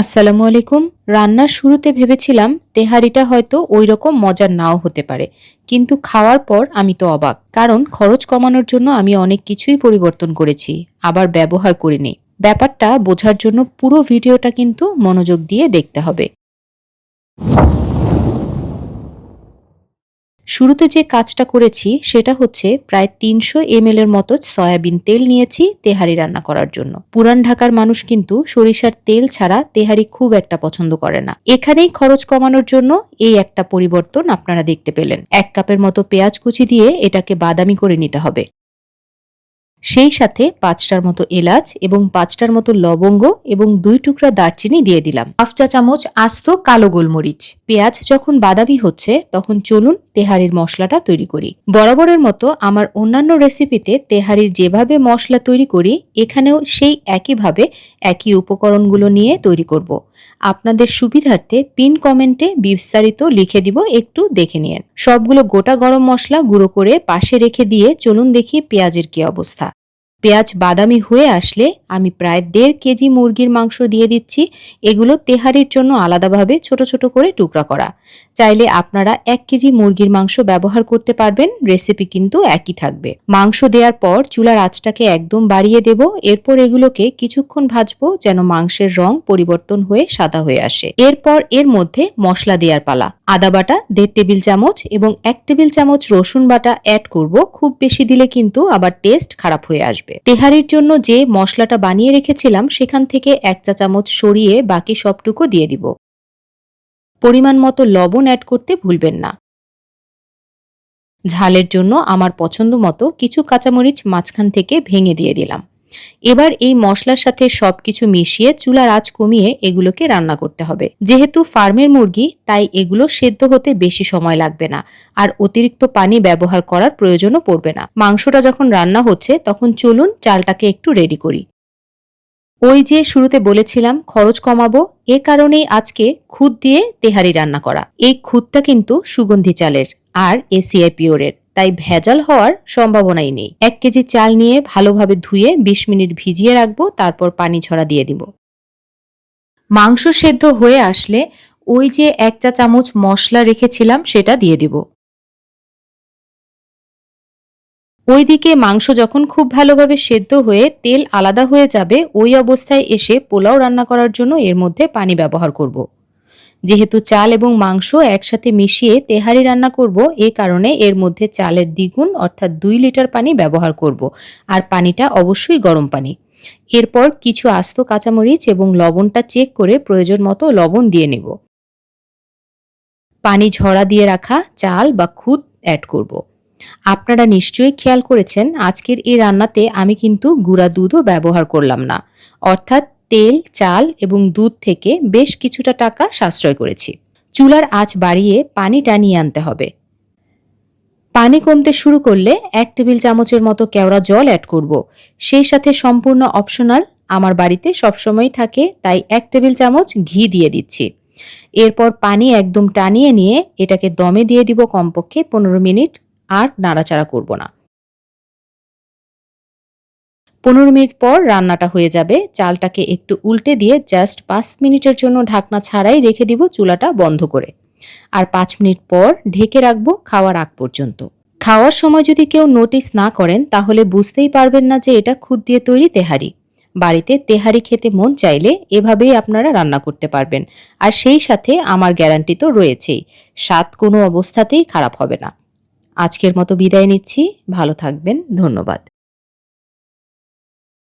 আসসালামু আলাইকুম। রান্নার শুরুতে ভেবেছিলাম তেহারিটা হয়তো ওই রকম মজার নাও হতে পারে, কিন্তু খাওয়ার পর আমি তো অবাক। কারণ খরচ কমানোর জন্য আমি অনেক কিছুই পরিবর্তন করেছি, আবার ব্যবহার করিনি ব্যাপারটা বোঝার জন্য পুরো ভিডিওটা কিন্তু মনোযোগ দিয়ে দেখতে হবে। শুরুতে যে কাজটা করেছি সেটা হচ্ছে প্রায় তিনশো এম এর মতো সয়াবিন তেল নিয়েছি তেহারি রান্না করার জন্য। পুরান ঢাকার মানুষ কিন্তু সরিষার তেল ছাড়া তেহারি খুব একটা পছন্দ করে না। এখানেই খরচ কমানোর জন্য এই একটা পরিবর্তন আপনারা দেখতে পেলেন। এক কাপের মতো পেঁয়াজ কুচি দিয়ে এটাকে বাদামি করে নিতে হবে। সেই সাথে পাঁচটার মতো এলাচ এবং পাঁচটার মতো লবঙ্গ এবং দুই টুকরা দারচিনি দিয়ে দিলাম। হাফ চা চামচ আস্ত কালো গোলমরিচ। পেঁয়াজ যখন বাদামি হচ্ছে, তখন চলুন তেহারির মশলাটা তৈরি করি। বরাবরের মতো আমার অন্যান্য রেসিপিতে তেহারির যেভাবে মশলা তৈরি করি, এখানেও সেই একইভাবে একই উপকরণগুলো নিয়ে তৈরি করব। আপনাদের সুবিধার্থে পিন কমেন্টে বিস্তারিত লিখে দিব, একটু দেখে নিন সবগুলো গোটা গরম মশলা গুঁড়ো করে পাশে রেখে দিয়ে চলুন দেখি পেঁয়াজের কি অবস্থা। পেঁয়াজ বাদামি হয়ে আসলে আমি প্রায় দেড় কেজি মুরগির মাংস দিয়ে দিচ্ছি। এগুলো তেহারির জন্য আলাদাভাবে ছোট ছোট করে টুকরা করা। চাইলে আপনারা এক কেজি মুরগির মাংস ব্যবহার করতে পারবেন, রেসিপি কিন্তু একই থাকবে। মাংস দেওয়ার পর চুলার আঁচটাকে একদম বাড়িয়ে দেব। এরপর এগুলোকে কিছুক্ষণ ভাজবো যেন মাংসের রং পরিবর্তন হয়ে সাদা হয়ে আসে। এরপর এর মধ্যে মশলা দেওয়ার পালা। আদা বাটা, দেড় টেবিল চামচ এবং এক টেবিল চামচ রসুন বাটা অ্যাড করব। খুব বেশি দিলে কিন্তু আবার টেস্ট খারাপ হয়ে আসবে। তেহারির জন্য যে মশলাটা বানিয়ে রেখেছিলাম, সেখান থেকে এক চা চামচ সরিয়ে বাকি সবটুকু দিয়ে দিব। পরিমাণ মতো লবণ অ্যাড করতে ভুলবেন না। ঝালের জন্য আমার পছন্দ মতো কিছু কাঁচামরিচ মাঝখান থেকে ভেঙে দিয়ে দিলাম। এবার এই মশলার সাথে সবকিছু মিশিয়ে চুলার আঁচ কমিয়ে এগুলোকে রান্না করতে হবে। যেহেতু ফার্মের মুরগি, তাই এগুলো সেদ্ধ হতে বেশি সময় লাগবে না আর অতিরিক্ত পানি ব্যবহার করার প্রয়োজনও পড়বে না। মাংসটা যখন রান্না হচ্ছে, তখন চলুন চালটাকে একটু রেডি করি। ওই যে শুরুতে বলেছিলাম, খরচ কমাবো, এ কারণেই আজকে খুদ দিয়ে তেহারি রান্না করা। এই খুদটা কিন্তু সুগন্ধি চালের। আর এসিআই পিওরের তাই ভেজাল হওয়ার সম্ভাবনাই নেই। এক কেজি চাল নিয়ে ভালোভাবে ধুয়ে বিশ মিনিট ভিজিয়ে রাখব, তারপর পানি ছড়া দিয়ে দিব। মাংস সেদ্ধ হয়ে আসলে ওই যে এক চা চামচ মশলা রেখেছিলাম, সেটা দিয়ে দিব। ওইদিকে মাংস যখন খুব ভালোভাবে সেদ্ধ হয়ে তেল আলাদা হয়ে যাবে, ওই অবস্থায় এসে পোলাও রান্না করার জন্য এর মধ্যে পানি ব্যবহার করব। যেহেতু চাল এবং মাংস একসাথে মিশিয়ে তেহারি রান্না করব, এ কারণে এর মধ্যে চালের দ্বিগুণ অর্থাৎ দুই লিটার পানি ব্যবহার করব, আর পানিটা অবশ্যই গরম পানি। এরপর কিছু আস্ত কাঁচামরিচ এবং লবণটা চেক করে প্রয়োজন মতো লবণ দিয়ে নেব। পানি ঝরা দিয়ে রাখা চাল বা খুদ অ্যাড করব। আপনারা নিশ্চয়ই খেয়াল করেছেন, আজকের এই রান্নাতে আমি কিন্তু গুঁড়া দুধও ব্যবহার করলাম না। অর্থাৎ তেল, চাল এবং দুধ থেকে বেশ কিছুটা টাকা সাশ্রয় করেছি। চুলার আঁচ বাড়িয়ে পানি টানিয়ে আনতে হবে। পানি কমতে শুরু করলে এক টেবিল চামচের মতো কেওড়া জল অ্যাড করব। সেই সাথে সম্পূর্ণ অপশনাল আমার বাড়িতে সবসময় থাকে, তাই এক টেবিল চামচ ঘি দিয়ে দিচ্ছি। এরপর পানি একদম টানিয়ে নিয়ে এটাকে দমে দিয়ে দিব কমপক্ষে পনেরো মিনিট, আর নাড়াচাড়া করব না। পনেরো মিনিট পর রান্নাটা হয়ে যাবে। চালটাকে একটু উল্টে দিয়ে জাস্ট পাঁচ মিনিটের জন্য ঢাকনা ছাড়াই রেখে দিব চুলাটা বন্ধ করে। আর পাঁচ মিনিট পর ঢেকে রাখব খাওয়ার আগ পর্যন্ত। খাওয়ার সময় যদি কেউ নোটিস না করেন, তাহলে বুঝতেই পারবেন না যে এটা খুদ দিয়ে তৈরি তেহারি। বাড়িতে তেহারি খেতে মন চাইলে এভাবেই আপনারা রান্না করতে পারবেন। আর সেই সাথে আমার গ্যারান্টি তো রয়েছেই, স্বাদ কোনো অবস্থাতেই খারাপ হবে না। আজকের মতো বিদায় নিচ্ছি, ভালো থাকবেন, ধন্যবাদ।